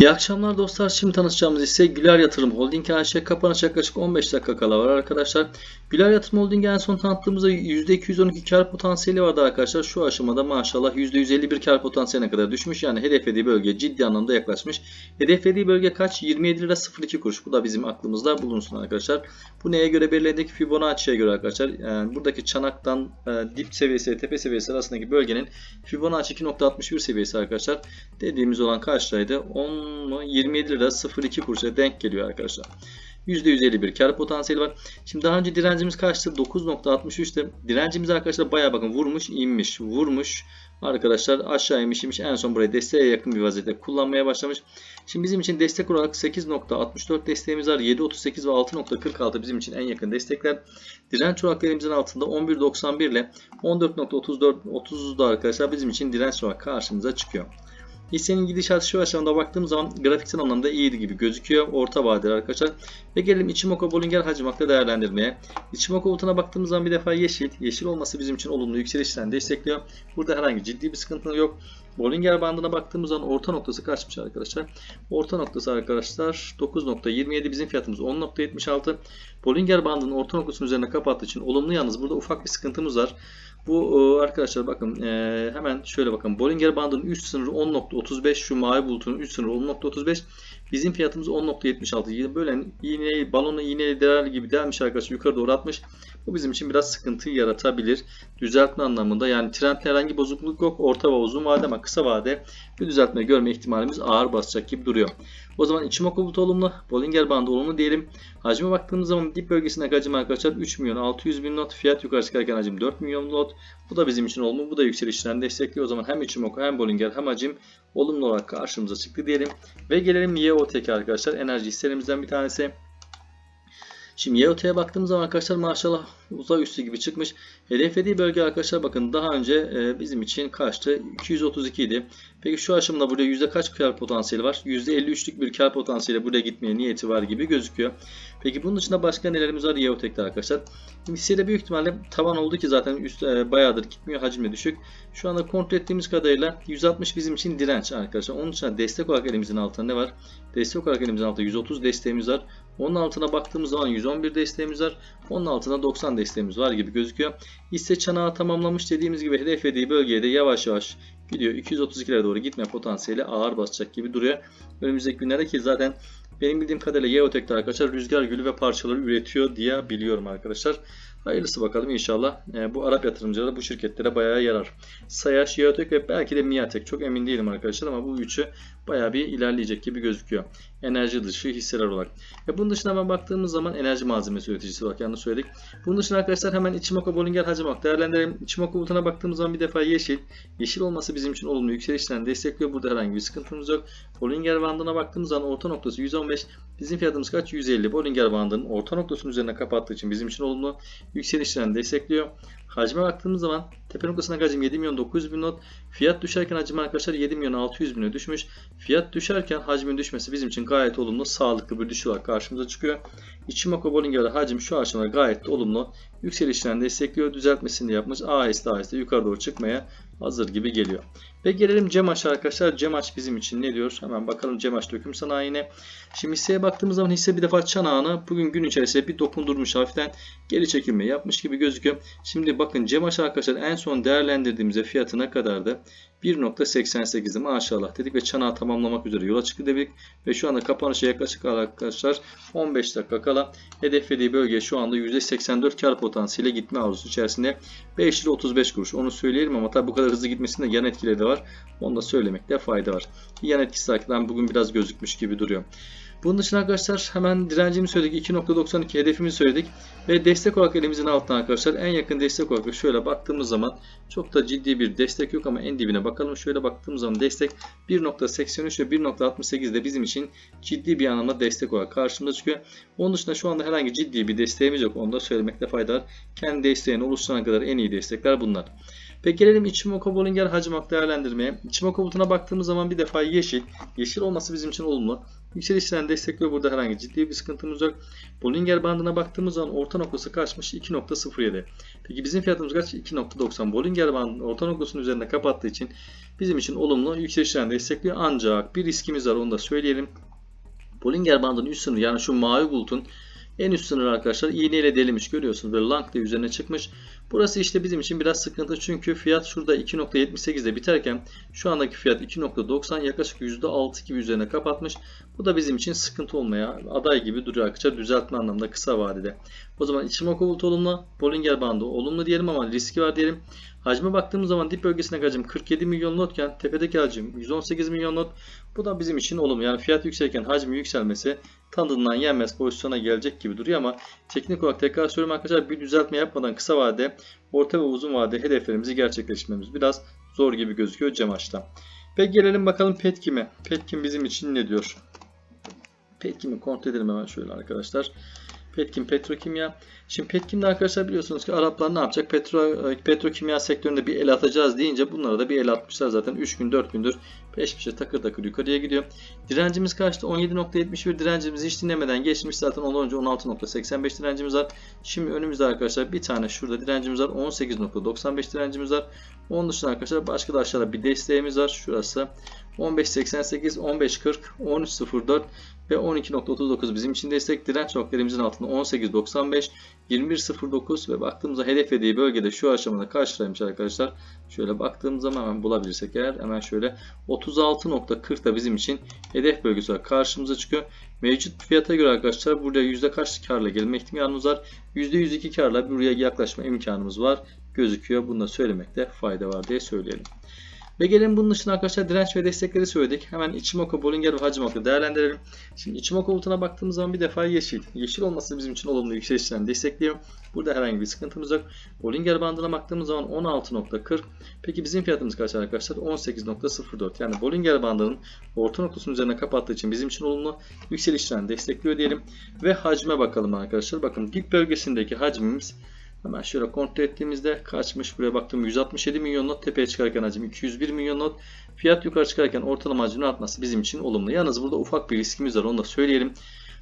İyi akşamlar dostlar. Şimdi tanışacağımız ise Güler Yatırım Holding AŞ. Kapanış yaklaşık 15 dakika kala var arkadaşlar. Güler Yatırım Holding en son tanıttığımızda %212 kar potansiyeli vardı arkadaşlar. Şu aşamada maşallah %151 kar potansiyeline kadar düşmüş. Yani hedeflediği bölge ciddi anlamda yaklaşmış. Hedeflediği bölge kaç? 27 lira 02 kuruş. Bu da bizim aklımızda bulunsun arkadaşlar. Bu neye göre belirledik? Fibonacci'ye göre arkadaşlar. Yani buradaki çanaktan e, dip seviyesi, tepe seviyesi arasındaki bölgenin Fibonacci 2.61 seviyesi arkadaşlar. Dediğimiz olan kaçtaydı? 10 mu 27 lira 02 kuruşa denk geliyor arkadaşlar. %151 kar potansiyeli var. Şimdi daha önce direncimiz kaçtı? 9.63'te. Direncimiz arkadaşlar bayağı bakın vurmuş, inmiş, vurmuş. Arkadaşlar aşağı inmiş, inmiş. En son burayı desteğe yakın bir vaziyette kullanmaya başlamış. Şimdi bizim için destek olarak 8.64 desteğimiz var. 7.38 ve 6.46 bizim için en yakın destekler. Direnç olarak elimizin altında 11.91 ile 14.34 30'da arkadaşlar bizim için direnç olarak karşımıza çıkıyor. Hissenin gidişatı şu aşamada baktığımız zaman grafiksel anlamda iyiydi gibi gözüküyor. Orta vadeli arkadaşlar. Ve gelelim Ichimoku Bollinger Hacim Hak'ta değerlendirmeye. Ichimoku bulutuna baktığımız zaman bir defa yeşil. Yeşil olması bizim için olumlu yükselişten destekliyor. Burada herhangi ciddi bir sıkıntı yok. Bollinger bandına baktığımız zaman orta noktası kaçmış arkadaşlar? Orta noktası arkadaşlar 9.27 bizim fiyatımız 10.76. Bollinger bandının orta noktasının üzerine kapattığı için olumlu yalnız burada ufak bir sıkıntımız var. Bu e, arkadaşlar bakın e, hemen şöyle bakın. Bollinger bandının üst sınırı 10.35 şu mavi bulutun üst sınırı 10.35 bizim fiyatımız 10.76 böyle iğne balonu iğne değer gibi delmiş arkadaşlar yukarı doğru atmış. Bu bizim için biraz sıkıntı yaratabilir. Düzeltme anlamında yani trendde herhangi bozukluk yok. Orta ve uzun vade ama kısa vade bir düzeltme görme ihtimalimiz ağır basacak gibi duruyor. O zaman Ichimoku bulutu olumlu, Bollinger bandı olumlu diyelim. Hacme baktığımız zaman dip bölgesinde hacim arkadaşlar 3 milyon 600 bin not. Fiyat yukarı çıkarken hacim 4 milyon not. Bu da bizim için olumlu. Bu da yükselişten destekliyor. O zaman hem Ichimoku hem Bollinger hem hacim olumlu olarak karşımıza çıktı diyelim. Ve gelelim YOTK arkadaşlar. Enerji hisselerimizden bir tanesi. Şimdi YOT'ye baktığımız zaman arkadaşlar maşallah uzay üstü gibi çıkmış. Hedeflediği bölge arkadaşlar bakın daha önce e, bizim için kaçtı? 232 idi. Peki şu aşamada burada yüzde kaç kar potansiyeli var? %53'lük bir kar potansiyeli buraya gitmeye niyeti var gibi gözüküyor. Peki bunun dışında başka nelerimiz var YOT'te arkadaşlar? Hissede büyük ihtimalle tavan oldu ki zaten üst e, bayağıdır gitmiyor. Hacmi düşük. Şu anda kontrol ettiğimiz kadarıyla 160 bizim için direnç arkadaşlar. Onun dışında destek olarak elimizin altında ne var? Destek olarak elimizin altında 130 desteğimiz var. Onun altına baktığımız zaman 111 desteğimiz var. Onun altına 90 desteğimiz var gibi gözüküyor. Hisse çanağı tamamlamış dediğimiz gibi hedeflediği bölgeye de yavaş yavaş gidiyor. 232'lere doğru gitme potansiyeli ağır basacak gibi duruyor. Önümüzdeki günlerde ki zaten benim bildiğim kadarıyla Yeotek'te arkadaşlar rüzgar gülü ve parçaları üretiyor diye biliyorum arkadaşlar. Hayırlısı bakalım inşallah. E, bu Arap yatırımcılara bu şirketlere bayağı yarar. Sayaş, Yeotek ve belki de Miatek. Çok emin değilim arkadaşlar ama bu üçü bayağı bir ilerleyecek gibi gözüküyor. Enerji dışı hisseler olarak. Ve bunun dışında hemen baktığımız zaman enerji malzemesi üreticisi olarak yanlış söyledik. Bunun dışında arkadaşlar hemen Ichimoku Bollinger Hacimak değerlendirelim. Ichimoku bulutuna baktığımız zaman bir defa yeşil. Yeşil olması bizim için olumlu yükselişten destekliyor. Burada herhangi bir sıkıntımız yok. Bollinger bandına baktığımız zaman orta noktası 115. Bizim fiyatımız kaç? 150. Bollinger bandının orta noktasının üzerine kapattığı için bizim için olumlu yükselişlerini destekliyor. Hacme baktığımız zaman tepe noktasına hacim 7 milyon 900 bin not. Fiyat düşerken hacim arkadaşlar 7 milyon 600 bine düşmüş. Fiyat düşerken hacmin düşmesi bizim için gayet olumlu, sağlıklı bir düşüş olarak karşımıza çıkıyor. Ichimoku Bollinger'de hacim şu aşamada gayet olumlu. Yükselişlerini destekliyor. Düzeltmesini yapmış. Aheste aheste yukarı doğru çıkmaya hazır gibi geliyor. Ve gelelim Cemaş arkadaşlar. Cemaş bizim için ne diyor? Hemen bakalım Cemaş döküm sanayine. Şimdi hisseye baktığımız zaman hisse bir defa çanağını bugün gün içerisinde bir dokundurmuş hafiften geri çekilme yapmış gibi gözüküyor. Şimdi bakın Cemaş arkadaşlar en son değerlendirdiğimizde fiyatı ne kadardı? 1.88'i maşallah dedik ve çanağı tamamlamak üzere yola çıktı dedik. Ve şu anda kapanışa yaklaşık arkadaşlar 15 dakika kala hedeflediği bölge şu anda %84 kar potansiyeli gitme arzusu içerisinde 5 lira 35 kuruş. Onu söyleyelim ama tabi bu kadar hızlı gitmesinde yan etkileri de var. Onu da söylemekte fayda var. Yan etkisi hakikaten bugün biraz gözükmüş gibi duruyor. Bunun dışında arkadaşlar hemen direncimi söyledik. 2.92 hedefimizi söyledik. Ve destek olarak elimizin altına arkadaşlar en yakın destek olarak şöyle baktığımız zaman çok da ciddi bir destek yok ama en dibine bakalım. Şöyle baktığımız zaman destek 1.83 ve 1.68 de bizim için ciddi bir anlamda destek olarak karşımıza çıkıyor. Onun dışında şu anda herhangi ciddi bir desteğimiz yok. Onu da söylemekte fayda var. Kendi desteğini oluşturana kadar en iyi destekler bunlar. Peki gelelim Ichimoku Bollinger Hacimak değerlendirmeye. Ichimoku bulutuna baktığımız zaman bir defa yeşil. Yeşil olması bizim için olumlu. Yükseliş trendi destekliyor. Burada herhangi ciddi bir sıkıntımız yok. Bollinger bandına baktığımız zaman orta noktası kaçmış? 2.07. Peki bizim fiyatımız kaç? 2.90. Bollinger bandının orta noktasının üzerinde kapattığı için bizim için olumlu yükseliş trendi destekliyor. Ancak bir riskimiz var onu da söyleyelim. Bollinger bandının üst sınırı yani şu mavi bulutun en üst sınırı arkadaşlar iğneyle delinmiş görüyorsunuz böyle lang diye üzerine çıkmış. Burası işte bizim için biraz sıkıntı çünkü fiyat şurada 2.78'de biterken şu andaki fiyat 2.90 yaklaşık %6 gibi üzerine kapatmış. Bu da bizim için sıkıntı olmaya aday gibi duruyor arkadaşlar düzeltme anlamda kısa vadede. O zaman Ichimoku bulut olumlu, Bollinger bandı olumlu diyelim ama riski var diyelim. Hacme baktığımız zaman dip bölgesine hacim 47 milyon notken tepedeki hacim 118 milyon not. Bu da bizim için olumlu. Yani fiyat yükselirken hacmi yükselmesi tanıdığından yenmez pozisyona gelecek gibi duruyor ama teknik olarak tekrar söylüyorum arkadaşlar bir düzeltme yapmadan kısa vade, orta ve uzun vade hedeflerimizi gerçekleştirmemiz biraz zor gibi gözüküyor Cemaç'ta. Peki gelelim bakalım Petkim'e. Petkim bizim için ne diyor? Petkim'i kontrol edelim hemen şöyle arkadaşlar. Petkim Petrokimya. Şimdi Petkim'de arkadaşlar biliyorsunuz ki Araplar ne yapacak? Petro, petrokimya sektöründe bir el atacağız deyince bunlara da bir el atmışlar zaten. 3 gün 4 gündür peş peşe takır takır yukarıya gidiyor. Direncimiz kaçtı? 17.71 direncimizi hiç dinlemeden geçmiş. Zaten ondan önce 16.85 direncimiz var. Şimdi önümüzde arkadaşlar bir tane şurada direncimiz var. 18.95 direncimiz var. Onun dışında arkadaşlar başka da aşağıda bir desteğimiz var. Şurası 15.88, 15.40, 13.04 ve 12.39 bizim için destek direnç noktalarımızın altında 18.95, 21.09 ve baktığımızda hedeflediği bölgede şu aşamada karşılaymış arkadaşlar. Şöyle baktığımız zaman hemen bulabilirsek eğer hemen şöyle 36.40 da bizim için hedef bölgesi olarak karşımıza çıkıyor. Mevcut fiyata göre arkadaşlar burada yüzde kaç karla gelme ihtimalimiz var? %102 karla buraya yaklaşma imkanımız var gözüküyor. Bunu da söylemekte fayda var diye söyleyelim. Ve gelin bunun dışında arkadaşlar direnç ve destekleri söyledik. Hemen Ichimoku, Bollinger ve Hacimoku değerlendirelim. Şimdi Ichimoku bulutuna baktığımız zaman bir defa yeşil. Yeşil olması bizim için olumlu yükselişlerini destekliyor. Burada herhangi bir sıkıntımız yok. Bollinger bandına baktığımız zaman 16.40. Peki bizim fiyatımız kaç arkadaşlar? 18.04. Yani Bollinger bandının orta noktasının üzerine kapattığı için bizim için olumlu yükselişlerini destekliyor diyelim. Ve hacme bakalım arkadaşlar. Bakın dip bölgesindeki hacmimiz Hemen şöyle kontrol ettiğimizde kaçmış buraya baktım 167 milyon not tepeye çıkarken hacim 201 milyon not fiyat yukarı çıkarken ortalama hacmin artması bizim için olumlu. Yalnız burada ufak bir riskimiz var onu da söyleyelim.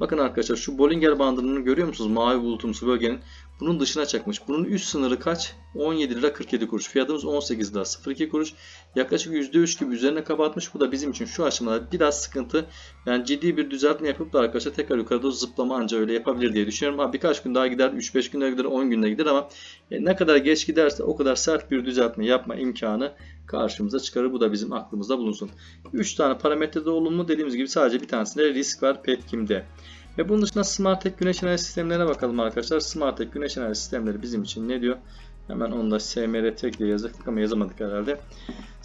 Bakın arkadaşlar şu Bollinger bandını görüyor musunuz? Mavi bulutumsu bölgenin bunun dışına çakmış. Bunun üst sınırı kaç? 17 lira 47 kuruş. Fiyatımız 18 lira 02 kuruş. Yaklaşık %3 gibi üzerine kapatmış. Bu da bizim için şu aşamada biraz sıkıntı. Yani ciddi bir düzeltme yapıp da arkadaşlar tekrar yukarıda zıplama anca öyle yapabilir diye düşünüyorum. Ha, birkaç gün daha gider, 3-5 günde gider, 10 günde gider ama e, ne kadar geç giderse o kadar sert bir düzeltme yapma imkanı karşımıza çıkarır. Bu da bizim aklımızda bulunsun. 3 tane parametrede olumlu dediğimiz gibi sadece bir tanesinde risk var Petkim'de. Ve bunun dışında Smartec güneş enerji sistemlerine bakalım arkadaşlar. Smartec güneş enerji sistemleri bizim için ne diyor? Hemen onu da SMR tek diye yazacaktık ama yazamadık herhalde.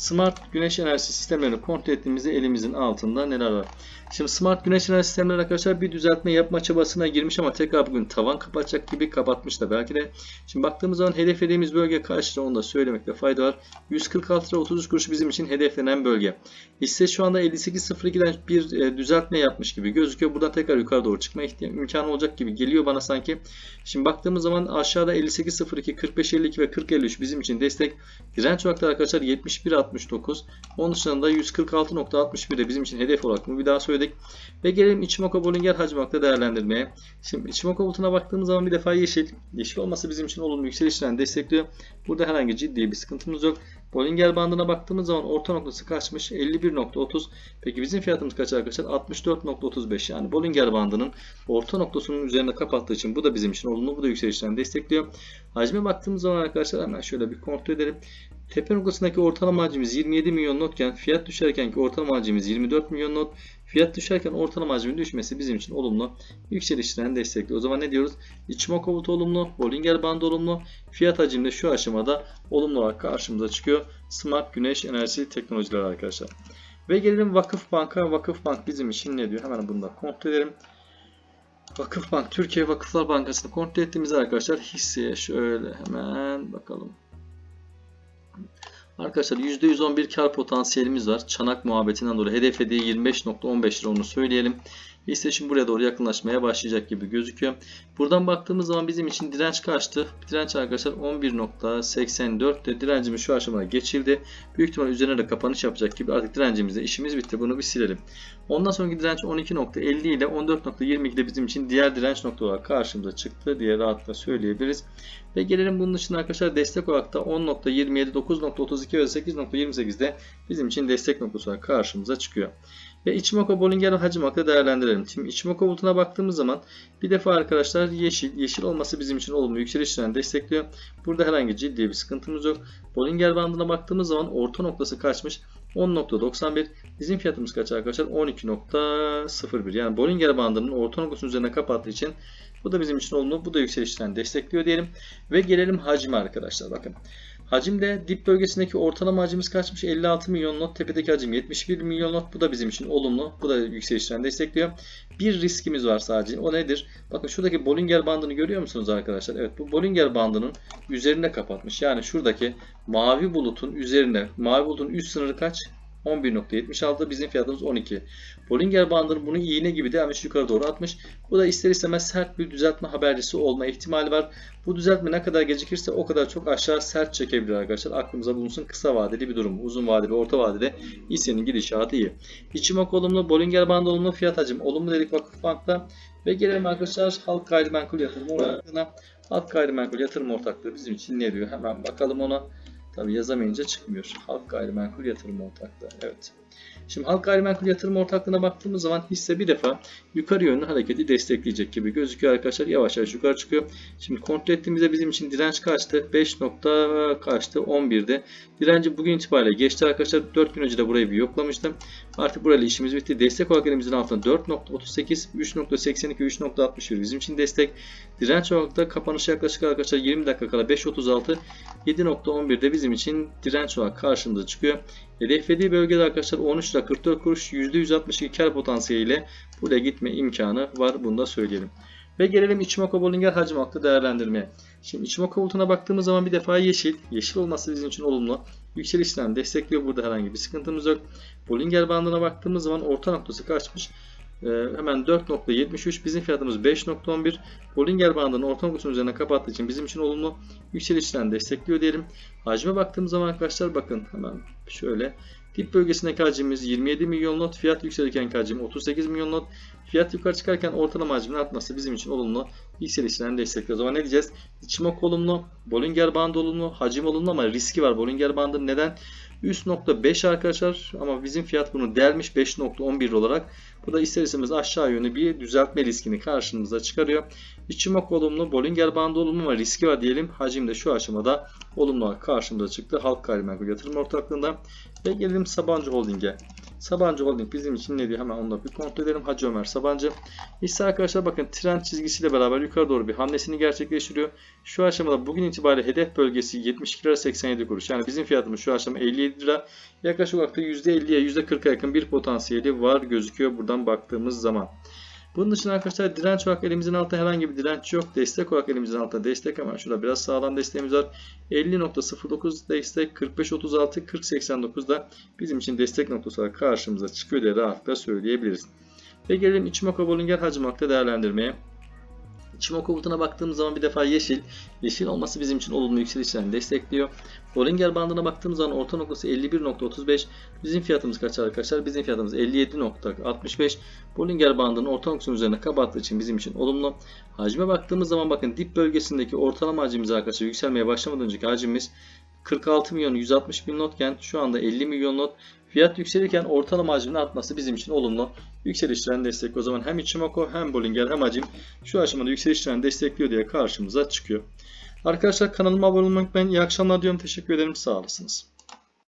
Smart güneş enerjisi sistemlerini kontrol ettiğimizde elimizin altında neler var? Şimdi smart güneş enerji sistemleri arkadaşlar bir düzeltme yapma çabasına girmiş ama tekrar bugün tavan kapatacak gibi kapatmış da belki de. Şimdi baktığımız zaman hedeflediğimiz bölge kaçtı onu da söylemekte fayda var. 146 lira 33 kuruş bizim için hedeflenen bölge. Hisse şu anda 58.02'den bir e, düzeltme yapmış gibi gözüküyor. Buradan tekrar yukarı doğru çıkma imkanı olacak gibi geliyor bana sanki. Şimdi baktığımız zaman aşağıda 58.02, 45.52 ve 40.53 bizim için destek. Direnç olarak da arkadaşlar 71.69. Onun dışında 146.61 de bizim için hedef olarak mı bir daha söyledik. Ve gelelim Ichimoku Bollinger hacmakta değerlendirmeye. Şimdi Ichimoku bulutuna baktığımız zaman bir defa yeşil. Yeşil olması bizim için olumlu yükselişlerini destekliyor. Burada herhangi ciddi bir sıkıntımız yok. Bollinger bandına baktığımız zaman orta noktası kaçmış? 51.30. Peki bizim fiyatımız kaç arkadaşlar? 64.35. Yani Bollinger bandının orta noktasının üzerinde kapattığı için bu da bizim için olumlu. Bu da yükselişlerini destekliyor. Hacme baktığımız zaman arkadaşlar hemen şöyle bir kontrol edelim. Tepe noktasındaki ortalama hacmimiz 27 milyon notken fiyat düşerkenki ortalama hacmimiz 24 milyon not. Fiyat düşerken ortalama hacmin düşmesi bizim için olumlu. Yükselişlerini destekliyor. O zaman ne diyoruz? Ichimoku bulut olumlu, Bollinger bandı olumlu. Fiyat hacimde şu aşamada olumlu olarak karşımıza çıkıyor. Smart güneş enerji teknolojileri arkadaşlar. Ve gelelim Vakıf Bank'a. Vakıf Bank bizim için ne diyor? Hemen bunu da kontrol edelim. Vakıf Bank, Türkiye Vakıflar Bankası'nı kontrol ettiğimizde arkadaşlar hisseye şöyle hemen bakalım. Arkadaşlar %111 kar potansiyelimiz var. Çanak muhabbetinden dolayı hedeflediği 25.15 lira onu söyleyelim. Hisse şimdi buraya doğru yakınlaşmaya başlayacak gibi gözüküyor. Buradan baktığımız zaman bizim için direnç kaçtı? Direnç arkadaşlar 11.84 de direncimiz şu aşamada geçildi. Büyük ihtimal üzerine de kapanış yapacak gibi artık direncimizde işimiz bitti. Bunu bir silelim. Ondan sonraki direnç 12.50 ile 14.22 de bizim için diğer direnç nokta olarak karşımıza çıktı diye rahatlıkla söyleyebiliriz. Ve gelelim bunun dışında arkadaşlar destek olarak da 10.27, 9.32 ve 8.28 de bizim için destek noktası olarak karşımıza çıkıyor. Ve Ichimoku Bollinger hacim hakkında değerlendirelim. Şimdi Ichimoku bulutuna baktığımız zaman bir defa arkadaşlar yeşil. Yeşil olması bizim için olumlu yükseliş destekliyor. Burada herhangi ciddi bir sıkıntımız yok. Bollinger bandına baktığımız zaman orta noktası kaçmış? 10.91. Bizim fiyatımız kaç arkadaşlar? 12.01. Yani Bollinger bandının orta noktasının üzerine kapattığı için bu da bizim için olumlu. Bu da yükselişten destekliyor diyelim. Ve gelelim hacime arkadaşlar. Bakın. Hacimde dip bölgesindeki ortalama hacimiz kaçmış? 56 milyon not. Tepedeki hacim 71 milyon not. Bu da bizim için olumlu. Bu da yükselişten destekliyor. Bir riskimiz var sadece. O nedir? Bakın şuradaki Bollinger bandını görüyor musunuz arkadaşlar? Evet bu Bollinger bandının üzerine kapatmış. Yani şuradaki mavi bulutun üzerine. Mavi bulutun üst sınırı kaç? 11.76 bizim fiyatımız 12. Bollinger bandının bunu iğne gibi demiş yukarı doğru atmış. Bu da ister istemez sert bir düzeltme habercisi olma ihtimali var. Bu düzeltme ne kadar gecikirse o kadar çok aşağı sert çekebilir arkadaşlar. Aklımıza bulunsun kısa vadeli bir durum. Uzun vadeli, orta vadede hissenin gidişatı iyi. İçimak olumlu, Bollinger bandı olumlu, fiyat hacim olumlu dedik Vakıfbank'ta. Ve gelelim arkadaşlar halk gayrimenkul yatırım ortaklığına. Halk gayrimenkul yatırım ortaklığı bizim için ne diyor? Hemen bakalım ona. Tabi yazamayınca çıkmıyor. Halk gayrimenkul yatırım ortaklığı. Evet. Şimdi halk gayrimenkul yatırım ortaklığına baktığımız zaman hisse bir defa yukarı yönlü hareketi destekleyecek gibi gözüküyor arkadaşlar. Yavaş yavaş yukarı çıkıyor. Şimdi kontrol ettiğimizde bizim için direnç kaçtı? 5 nokta kaçtı? 11'de. Direnci bugün itibariyle geçti arkadaşlar. 4 gün önce de burayı bir yoklamıştım. Artık burayla işimiz bitti. Destek olarak elimizin altında 4.38, 3.82, 3.61 bizim için destek. Direnç olarak da kapanışa yaklaşık arkadaşlar 20 dakika kala 5.36, 7.11'de bizim için direnç olarak karşımıza çıkıyor. Hedeflediği bölgede arkadaşlar 13 lira 44 kuruş %162 kar potansiyeliyle buraya gitme imkanı var. Bunu da söyleyelim. Ve gelelim Ichimoku Bollinger hacim hakkı değerlendirmeye. Şimdi Ichimoku bulutuna baktığımız zaman bir defa yeşil. Yeşil olması bizim için olumlu. Yükselişten destekliyor. Burada herhangi bir sıkıntımız yok. Bollinger bandına baktığımız zaman orta noktası kaçmış? Ee, hemen 4.73 bizim fiyatımız 5.11 Bollinger bandının orta noktasının üzerine kapattığı için bizim için olumlu yükselişten destekliyor diyelim. Hacme baktığımız zaman arkadaşlar bakın hemen şöyle dip bölgesindeki hacimimiz 27 milyon lot fiyat yükselirken hacim 38 milyon lot fiyat yukarı çıkarken ortalama hacmin artması bizim için olumlu yükselişten destekliyor. O zaman ne diyeceğiz? İçmok olumlu, Bollinger bandı olumlu, hacim olumlu ama riski var. Bollinger bandı neden? Üst nokta 5 arkadaşlar ama bizim fiyat bunu delmiş 5.11 olarak. Bu da ister istemez aşağı yönlü bir düzeltme riskini karşımıza çıkarıyor. İçimok olumlu, Bollinger bandı olumlu ama riski var diyelim. Hacim de şu aşamada olumlu karşımıza çıktı. Halk gayrimenkul yatırım ortaklığında. Ve gelelim Sabancı Holding'e. Sabancı Holding bizim için ne diyor? Hemen onu da bir kontrol edelim. Hacı Ömer Sabancı. Hisse arkadaşlar bakın trend çizgisiyle beraber yukarı doğru bir hamlesini gerçekleştiriyor. Şu aşamada bugün itibariyle hedef bölgesi 72 lira 87 kuruş. Yani bizim fiyatımız şu aşama 57 lira. Yaklaşık olarak da %50'ye %40'a yakın bir potansiyeli var gözüküyor buradan baktığımız zaman. Bunun dışında arkadaşlar direnç olarak elimizin altında herhangi bir direnç yok. Destek olarak elimizin altında destek ama şurada biraz sağlam desteğimiz var. 50.09 destek 45.36 40.89 da bizim için destek noktası olarak karşımıza çıkıyor diye rahatlıkla söyleyebiliriz. Ve gelelim Ichimoku Bollinger hacim hakkı değerlendirmeye. Ichimoku bulutuna baktığımız zaman bir defa yeşil. Yeşil olması bizim için olumlu yükselişlerini destekliyor. Bollinger bandına baktığımız zaman orta noktası 51.35. Bizim fiyatımız kaç arkadaşlar? Bizim fiyatımız 57.65. Bollinger bandının orta noktasının üzerine kapattığı için bizim için olumlu. Hacme baktığımız zaman bakın dip bölgesindeki ortalama hacimimiz arkadaşlar yükselmeye başlamadan önceki hacimimiz 46 milyon 160 bin notken şu anda 50 milyon not. Fiyat yükselirken ortalama hacmin artması bizim için olumlu. Yükselişlerini destek o zaman hem Ichimoku hem Bollinger hem hacim şu aşamada yükselişlerini destekliyor diye karşımıza çıkıyor. Arkadaşlar kanalıma abone olmayı unutmayın. İyi akşamlar diyorum. Teşekkür ederim. Sağ olasınız.